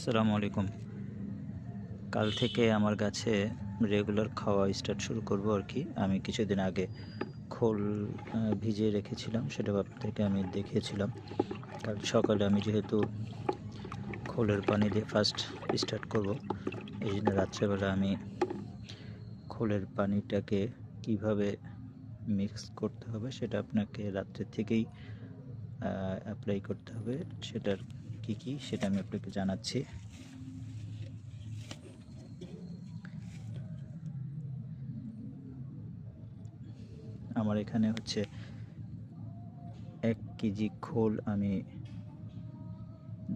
আসসালামু আলাইকুম। কাল থেকে আমার গাছে রেগুলার খাওয়া স্টার্ট শুরু করব আর কি। আমি কিছুদিন আগে খোল ভিজিয়ে রেখেছিলাম, সেটা থেকে আমি দেখিয়েছিলাম। কাল সকালে আমি যেহেতু খোলের পানি দিয়ে ফার্স্ট স্টার্ট করব, এই জন্য রাত্রেবেলা আমি খোলের পানিটাকে কীভাবে মিক্স করতে হবে, সেটা আপনাকে রাত্রে থেকেই অ্যাপ্লাই করতে হবে, সেটার কি কি সেটা আমি আপনাকে জানাচ্ছি। আমার এখানে হচ্ছে এক কেজি খোল আমি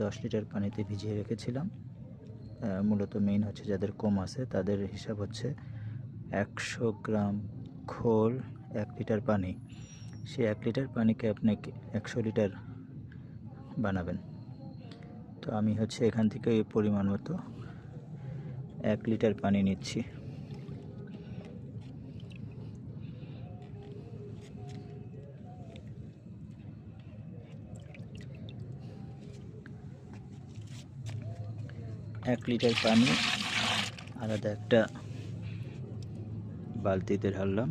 দশ লিটার পানিতে ভিজিয়ে রেখেছিলাম। মূলত মেইন হচ্ছে যাদের কম আছে, তাদের হিসাব হচ্ছে একশো গ্রাম খোল এক লিটার পানি। সে এক লিটার পানিকে আপনাকে একশো লিটার বানাবেন? তো আমি হচ্ছে এখান থেকে পরিমাণ মতো এক লিটার পানি নিচ্ছি। এক লিটার পানি, আলাদা একটা বালতিতে ঢাললাম।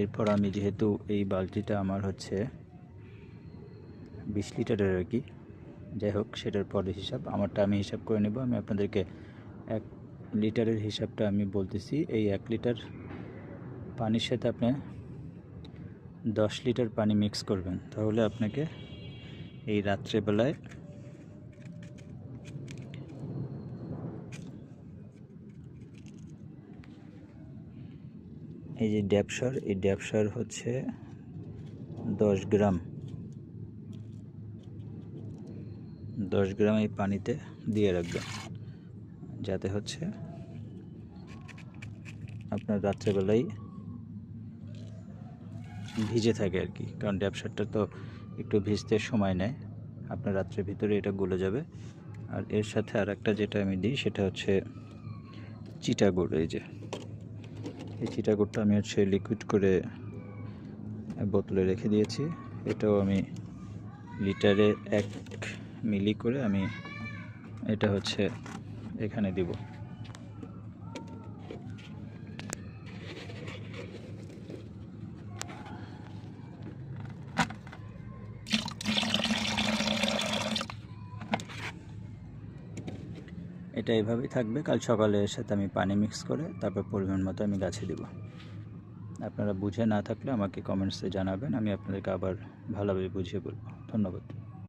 এরপর আমি যেহেতু এই বালতিটা আমার হচ্ছে বিশ লিটারের আর কি যাই হোক, সেটার পরে হিসাব, আমারটা আমি হিসাব করে নেব। আমি আপনাদেরকে এক লিটারের হিসাবটা আমি বলতেছি। এই এক লিটার পানির সাথে আপনি দশ লিটার পানি মিক্স করবেন। তাহলে আপনাকে এই রাত্রেবেলায় এই যে ড্যাপসার এই ড্যাপসার হচ্ছে দশ গ্রাম। দশ গ্রাম এই পানিতে দিয়ে রাখবেন। যাতে হচ্ছে আপনার রাত্রেবেলায় ভিজে থাকে আর কি। কারণ ড্যাপসারটা তো একটু ভিজতে সময় নেয়। আপনার রাত্রের ভিতরে এটা গলে যাবে। আর এর সাথে আর একটা যেটা আমি দিই, সেটা হচ্ছে চিটাগুড় এই যে। এই চিটাগুড়টা আমি হচ্ছে লিকুইড করে বোতলে রেখে দিয়েছি। এটাও আমি লিটারে এক মিলি করে আমি এটা হচ্ছে এখানে দিব। এটা এভাবেই থাকবে। কাল সকালে এর সাথে আমি পানি মিক্স করে তারপর পরিমাণ মতো আমি গাছে দেব। আপনারা বুঝে না থাকলে আমাকে কমেন্টসে জানাবেন, আমি আপনাদেরকে আবার ভালোভাবে বুঝিয়ে বলব। ধন্যবাদ।